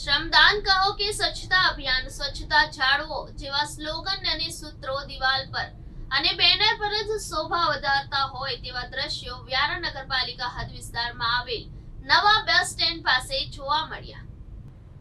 શ્રમદાન કહો કે સ્વચ્છતા અભિયાન, સ્વચ્છતા જાળવો જેવા સ્લોગન અને સૂત્રો દિવાલ પર. અને બેનર પર જ શોભા વધારતા હોય તેવા દ્રશ્યો વ્યારા નગરપાલિકા હદ વિસ્તારમાં આવેલ નવા બસ સ્ટેન્ડ પાસે જોવા મળ્યા.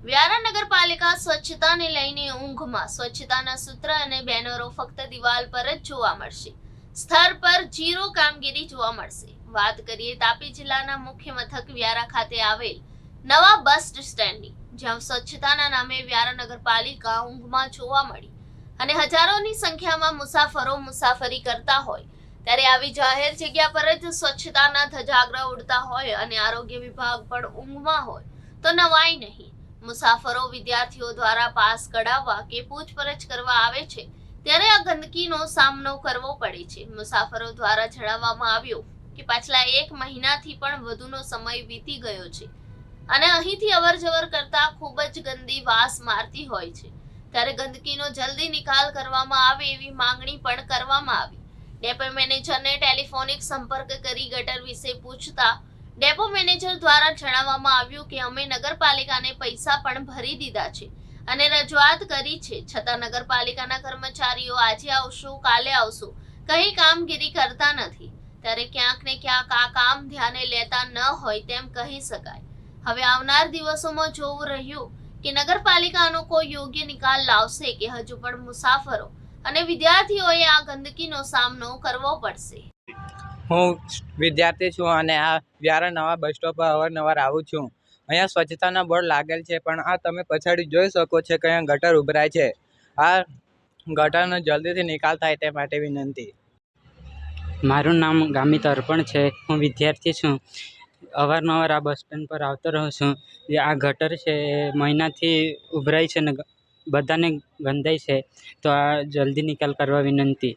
વ્યારા નગરપાલિકા સ્વચ્છતાને લઈને ઊંઘમાં સ્વચ્છતાના સૂત્ર અને બેનરો ફક્ત દિવાલ પર જ જોવા મળશે. સ્થળ પર જીરો કામગીરી જોવા મળશે. વાત કરીએ તાપી જિલ્લાના મુખ્ય મથક વ્યારા ખાતે આવેલ નવા બસ સ્ટેન્ડની. જ્યાં સ્વચ્છતાના નામે વ્યારા નગરપાલિકા ઊંઘમાં જોવા મળી અને હજારોની સંખ્યામાં મુસાફરો મુસાફરી કરતા હોય. ત્યારે આવી જાહેર જગ્યા પર જ સ્વચ્છતાના ધજાગરા ઉડતા હોય અને આરોગ્ય વિભાગ પણ ઊંઘમાં હોય. તો નવાઈ નહીં. મુસાફરો વિદ્યાર્થીઓ દ્વારા પાસ કઢાવવા કે પૂછપરછ કરવા આવે છે, ત્યારે આ ગંદકીનો સામનો કરવો પડે છે. મુસાફરો દ્વારા જણાવવામાં આવ્યું કે પાછલા એક મહિનાથી પણ વધુનો સમય વીતી ગયો છે. અને અહીંથી અવર જવર કરતા ખૂબ જ ગંદી વાસ મારતી હોય છે. ત્યારે ગંદકીનો જલ્દી નિકાલ કરવામાં આવે એવી માંગણી પણ કરવામાં આવી. ડેપો મેનેજરને ટેલિફોનિક સંપર્ક કરી ગટર વિશે પૂછતા ડેપો મેનેજર દ્વારા જણાવવામાં આવ્યું કે અમે નગરપાલિકાને પૈસા પણ ભરી દીધા છે અને રજૂઆત કરી છે. છતાં નગરપાલિકાના કર્મચારીઓ આજે આવશું, કાલે આવશું, કઈ કામગીરી કરતા નથી. ત્યારે ક્યાંક ને ક્યાંક આ કામ ધ્યાને લેતા ન હોય તેમ કહી શકાય. હવે આવનાર દિવસોમાં જોવું રહ્યું કે નગરપાલિકાનો કોઈ યોગ્ય નિકાલ લાવશે કે હજુ પણ મુસાફરો અને વિદ્યાર્થીઓએ આ ગંદકીનો સામનો કરવો પડશે. હું વિદ્યાર્થી છું અને આ વ્યારા નવા બસ સ્ટોપ પર અવારનવાર આવું છું. અહીંયા સ્વચ્છતાના બોર્ડ લાગેલ છે પણ આ તમે પછાડી જોઈ શકો છો કે અહીંયા ગટર ઉભરાય છે. આ ગટરનો જલ્દીથી નિકાલ થાય તે માટે વિનંતી. મારું નામ ગામિત અર્પણ છે. હું વિદ્યાર્થી છું. અવારનવાર આ બસ સ્ટેન્ડ પર આવતો રહું છું. જે આ ગટર છે એ મહિનાથી ઉભરાય છે ને બધાને ગંદાય છે. તો આ જલ્દી નિકાલ કરવા વિનંતી.